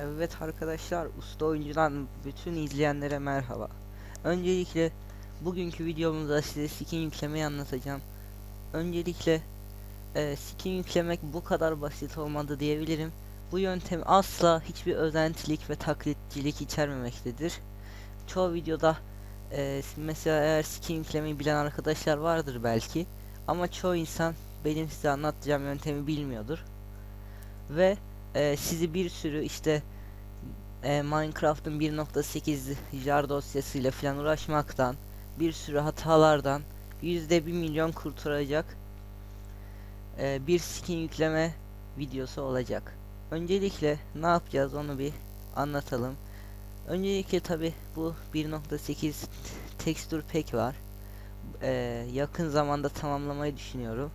Evet arkadaşlar usta oyuncudan bütün izleyenlere merhaba. Öncelikle bugünkü videomuzda size skin yüklemeyi anlatacağım. Öncelikle e, skin yüklemek bu kadar basit olmadı diyebilirim. Bu yöntem asla hiçbir özentilik ve taklitçilik içermemektedir. Çoğu videoda e, mesela eğer skin yüklemeyi bilen arkadaşlar vardır belki. Ama çoğu insan benim size anlatacağım yöntemi bilmiyordur. Ve e, sizi bir sürü işte e, Minecraft'ın 1.8 jar dosyasıyla falan uğraşmaktan bir sürü hatalardan yüzde bir milyon kurtaracak e, bir skin yükleme videosu olacak. Öncelikle ne yapacağız onu bir anlatalım. Öncelikle tabi bu 1.8 tekstür pack var. E, yakın zamanda tamamlamayı düşünüyorum.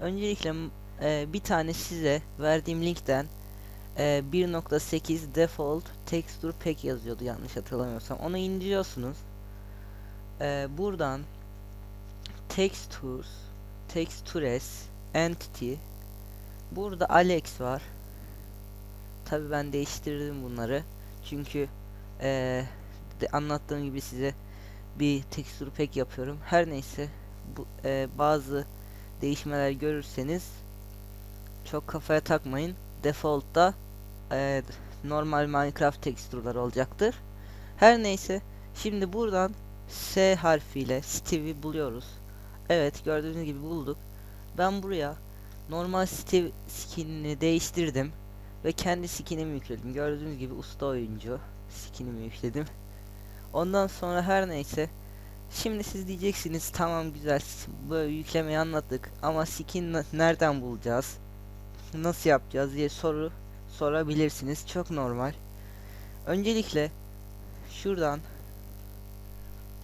Öncelikle e, bir tane size verdiğim linkten e, 1.8 default texture pack yazıyordu yanlış hatırlamıyorsam. Onu indiriyorsunuz. E, buradan textures, textures, entity. Burada Alex var. Tabi ben değiştirdim bunları. Çünkü e, de anlattığım gibi size bir texture pack yapıyorum. Her neyse bu e, bazı değişmeler görürseniz çok kafaya takmayın. Default'ta e, normal Minecraft tekstürler olacaktır. Her neyse şimdi buradan S harfiyle Steve'i buluyoruz. Evet gördüğünüz gibi bulduk. Ben buraya normal Steve skinini değiştirdim ve kendi skinimi yükledim. Gördüğünüz gibi usta oyuncu skinimi yükledim. Ondan sonra her neyse Şimdi siz diyeceksiniz tamam güzel böyle yüklemeyi anlattık ama skin nereden bulacağız? Nasıl yapacağız diye soru sorabilirsiniz. Çok normal. Öncelikle şuradan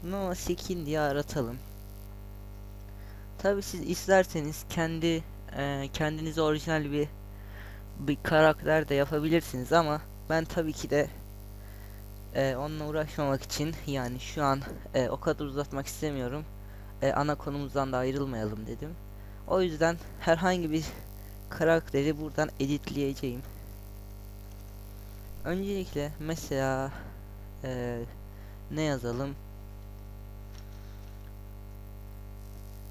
no skin diye aratalım. Tabi siz isterseniz kendi e, kendinize orijinal bir bir karakter de yapabilirsiniz ama ben tabii ki de e, onunla uğraşmamak için yani şu an e, o kadar uzatmak istemiyorum. E, ana konumuzdan da ayrılmayalım dedim. O yüzden herhangi bir karakteri buradan editleyeceğim. Öncelikle mesela e, ne yazalım?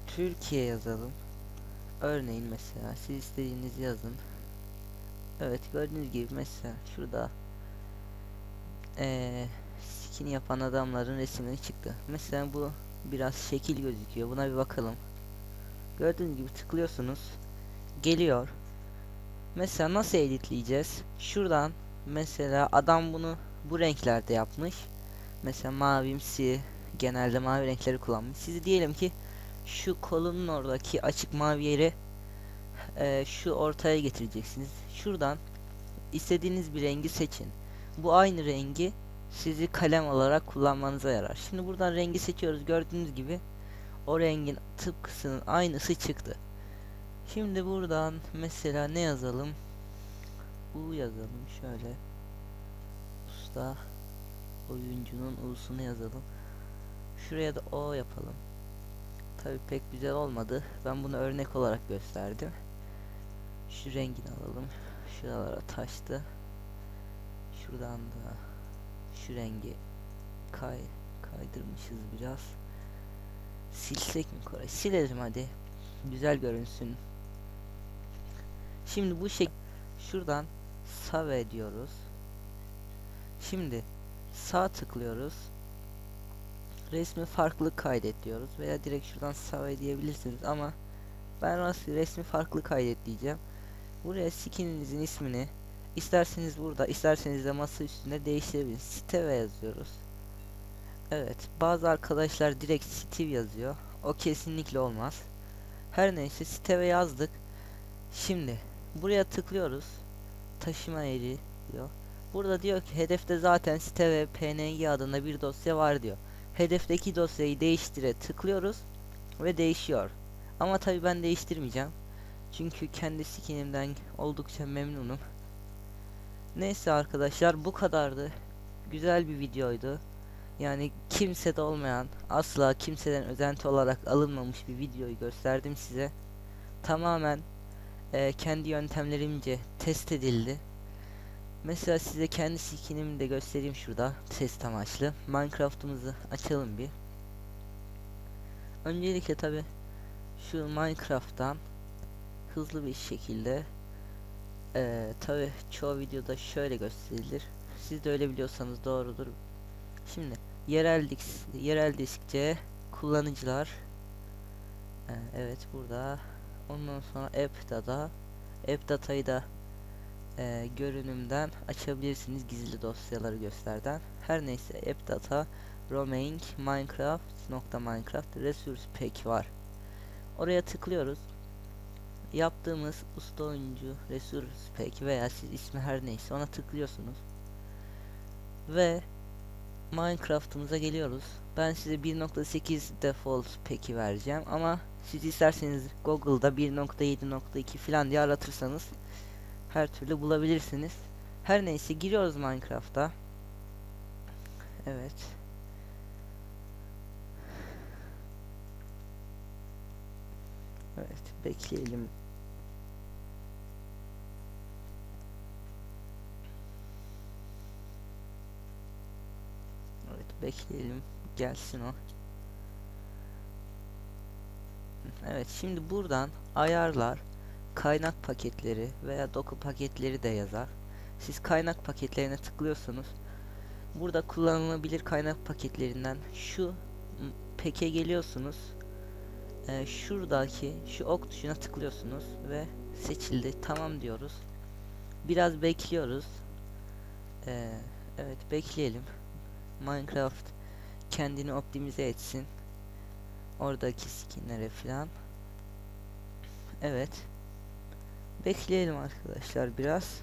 Türkiye yazalım. Örneğin mesela siz istediğinizi yazın. Evet gördüğünüz gibi mesela şurada eee skin yapan adamların resimleri çıktı. Mesela bu biraz şekil gözüküyor. Buna bir bakalım. Gördüğünüz gibi tıklıyorsunuz. Geliyor. Mesela nasıl editleyeceğiz? Şuradan mesela adam bunu bu renklerde yapmış. Mesela mavimsi genelde mavi renkleri kullanmış. Siz diyelim ki şu kolunun oradaki açık mavi yeri eee, şu ortaya getireceksiniz. Şuradan istediğiniz bir rengi seçin. Bu aynı rengi sizi kalem olarak kullanmanıza yarar. Şimdi buradan rengi seçiyoruz. Gördüğünüz gibi o rengin tıpkısının aynısı çıktı. Şimdi buradan mesela ne yazalım? U yazalım şöyle. Usta oyuncunun U'sunu yazalım. Şuraya da O yapalım. Tabi pek güzel olmadı. Ben bunu örnek olarak gösterdim. Şu rengini alalım. Şuralara taştı. Şuradan da şu rengi kay kaydırmışız biraz. Silsek mi Koray? Silelim hadi. Güzel görünsün. Şimdi bu şek şuradan save diyoruz. Şimdi sağ tıklıyoruz. Resmi farklı kaydet diyoruz veya direkt şuradan save diyebilirsiniz ama ben resmi farklı kaydet diyeceğim. Buraya skininizin ismini isterseniz burada isterseniz de masa üstünde değiştirebilirsiniz. Steve yazıyoruz. Evet bazı arkadaşlar direkt Steve yazıyor. O kesinlikle olmaz. Her neyse Steve yazdık. Şimdi buraya tıklıyoruz. Taşıma yeri diyor. Burada diyor ki hedefte zaten Steve PNG adında bir dosya var diyor. Hedefteki dosyayı değiştire tıklıyoruz ve değişiyor. Ama tabi ben değiştirmeyeceğim. Çünkü kendi skinimden oldukça memnunum. Neyse arkadaşlar bu kadardı. Güzel bir videoydu. Yani kimsede olmayan, asla kimseden özenti olarak alınmamış bir videoyu gösterdim size. tamamen e, kendi yöntemlerimce test edildi. Mesela size kendi skinimi de göstereyim şurada test amaçlı. Minecraft'ımızı açalım bir. Öncelikle tabi şu Minecraft'tan hızlı bir şekilde e, tabi çoğu videoda şöyle gösterilir. Siz de öyle biliyorsanız doğrudur. Şimdi yerel disk, yerel diskçe kullanıcılar e, evet burada ondan sonra app data app datayı da e, görünümden açabilirsiniz gizli dosyaları gösterden. Her neyse app data roaming minecraft nokta minecraft resource pack var. Oraya tıklıyoruz. Yaptığımız usta oyuncu resource pack veya siz ismi her neyse ona tıklıyorsunuz. Ve Minecraft'ımıza geliyoruz. Ben size 1.8 default pack'i vereceğim ama siz isterseniz Google'da 1.7.2 falan diye aratırsanız her türlü bulabilirsiniz. Her neyse giriyoruz Minecraft'a. Evet. Evet bekleyelim. Evet bekleyelim gelsin o. Evet şimdi buradan ayarlar kaynak paketleri veya doku paketleri de yazar. Siz kaynak paketlerine tıklıyorsunuz. Burada kullanılabilir kaynak paketlerinden şu peke geliyorsunuz. Ee, şuradaki şu ok tuşuna tıklıyorsunuz ve seçildi. Tamam diyoruz. Biraz bekliyoruz. Ee, evet bekleyelim. Minecraft kendini optimize etsin. Oradaki skinlere falan. Evet. Bekleyelim arkadaşlar biraz.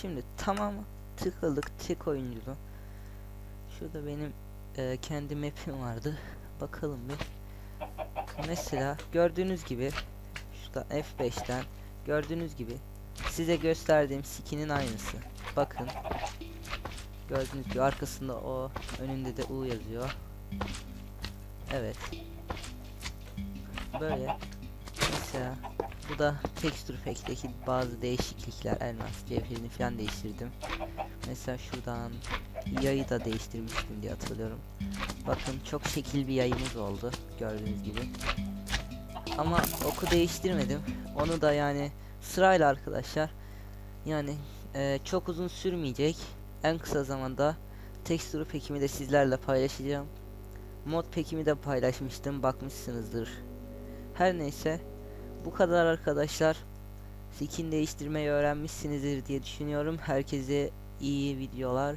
Şimdi tamam tıkladık tek oyunculu. Şurada benim e, kendi map'im vardı. Bakalım bir. Mesela gördüğünüz gibi şurada F5'ten gördüğünüz gibi size gösterdiğim skinin aynısı. Bakın. Gördüğünüz gibi arkasında o, önünde de U yazıyor. Evet. Böyle. Mesela bu da texture pack'teki bazı değişiklikler elmas cevherini falan değiştirdim. Mesela şuradan yayı da değiştirmiştim diye hatırlıyorum. Bakın çok şekil bir yayımız oldu gördüğünüz gibi. Ama oku değiştirmedim. Onu da yani sırayla arkadaşlar. Yani e, çok uzun sürmeyecek. En kısa zamanda texture pack'imi de sizlerle paylaşacağım. Mod pack'imi de paylaşmıştım bakmışsınızdır. Her neyse bu kadar arkadaşlar. Skin değiştirmeyi öğrenmişsinizdir diye düşünüyorum. Herkese iyi videolar.